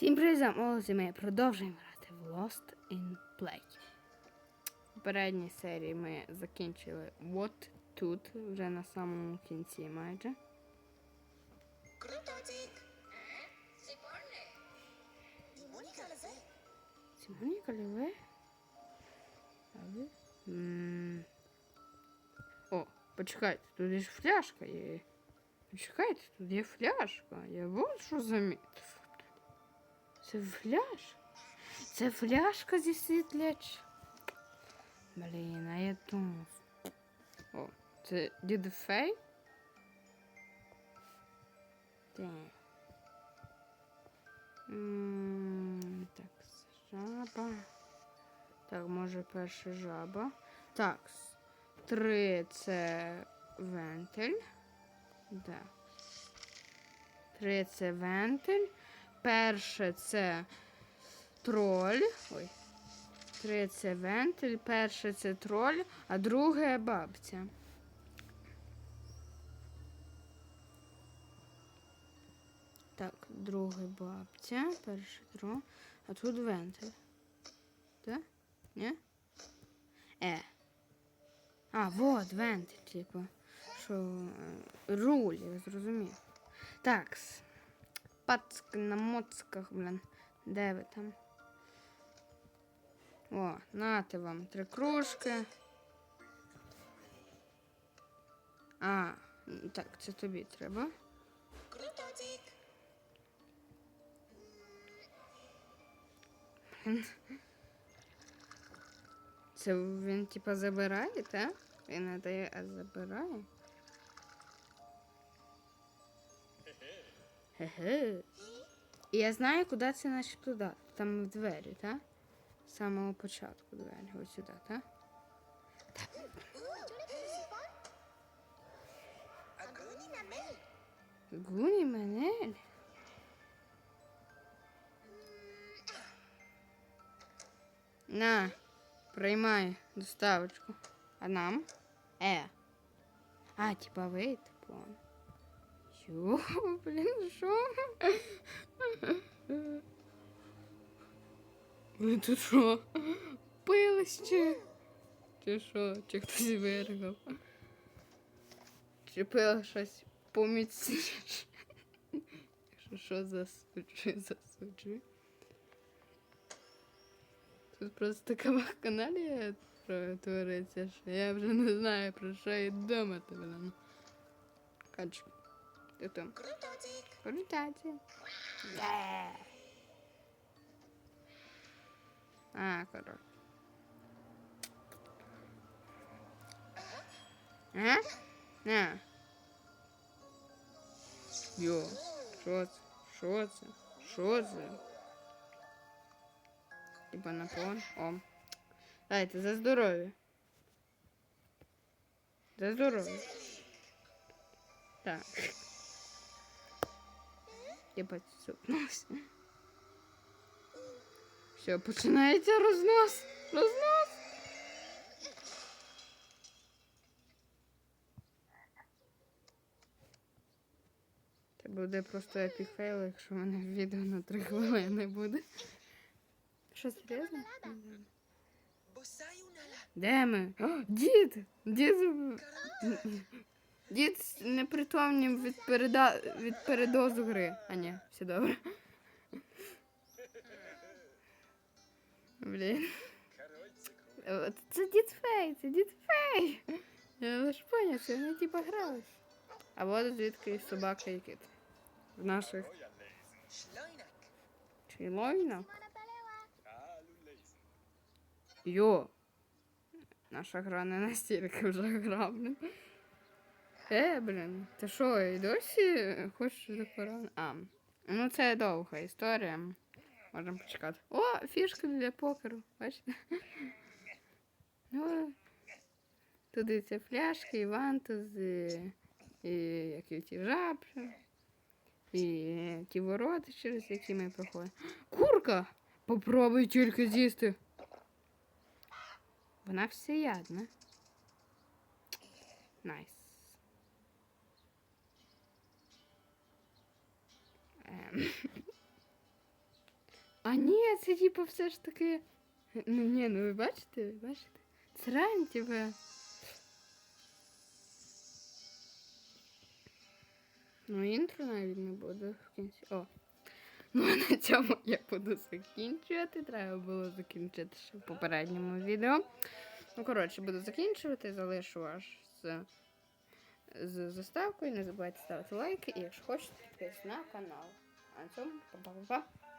Всім привіт, молоді, ми продовжуємо грати в Lost in Play. В попередній серії ми закінчили от тут, вже на самому кінці майже. Крутотик! Сімоніка Ліве? А ви? М. О, почекайте, тут є ж фляжка є. Почекайте, тут є фляжка. Я вот що замітив. Це фляж? Це фляжка зі світляч. Блін, а я думав. О, це дід Фей? Так. Так, жаба. Так, може перша жаба. Так. Три це вентиль. Да. Три це вентиль. Перше це троль. Ой. Три це вентиль, перше це троль, а друге бабця. Так, друге бабця, перше троль, а тут вентиль. Так? Ні? Е. А, вот вентиль, типу. Що е, руль, я зрозумів. Так. С- на моцках, блін. Де ви там? О, нате вам три кружки. А, так, це тобі треба. Крутотик! Це він типа забирає, так? Він не дає, а забирає. Хе-хе. І я знаю, куди це начебто дати. Там в двері, так? З самого початку двері. Ось сюди, так? Гуні мене. На, приймай доставочку. А нам? Е. А, типа ви, типу. Йо, блін, що? Ви тут що? Пились чи? Чи що? Чи хтось виргав? Чи пила щось поміцніше? Що, що засуджує, засуджує. Тут просто така вакханалія твориться, що я вже не знаю, про що і думати, блин. Кач, Ти там? Крутотик! Політайте. Є. А, коротше. Ага? На. Йо, що це? Що це? Що це? Типа напон. О. Дайте, за здоров'я. За здоров'я. Так. Я поцупнулась. Все, починається рознос. Рознос. Це буде просто епік фейл, якщо в мене відео на 3 хвилини буде. Що, серйозно? Де ми? О, дід! Дід! Дід непритомнів від, переда... від передозу гри. А ні, все добре. Блін. Це дід Фей, це дід Фей. Я лише поняв, це вони типа грались. А от звідки собака і кит. В наших чилойнах. Йо. Наша гра не настільки вже гра, блін. Е, блін, ти що, і досі хочеш до корона? А, ну це довга історія. Можемо почекати. О, фішка для покеру, бачите? Ну, туди ці фляшки, і вантузи, і які ті жабри, і ті ворота, через які ми проходимо. Курка! Попробуй тільки з'їсти. Вона всеядна. Найс. А ні, це типу все ж таки. Ну ні, ну ви бачите, ви бачите? Це реально типу. Ну, інтро навіть не буде в кінці. О. Ну, а на цьому я буду закінчувати. Треба було закінчити ще в попередньому відео. Ну, коротше, буду закінчувати, залишу аж з, з заставкою. Не забувайте ставити лайки і якщо хочете, підписуйтесь на канал. А на цьому па-па-па.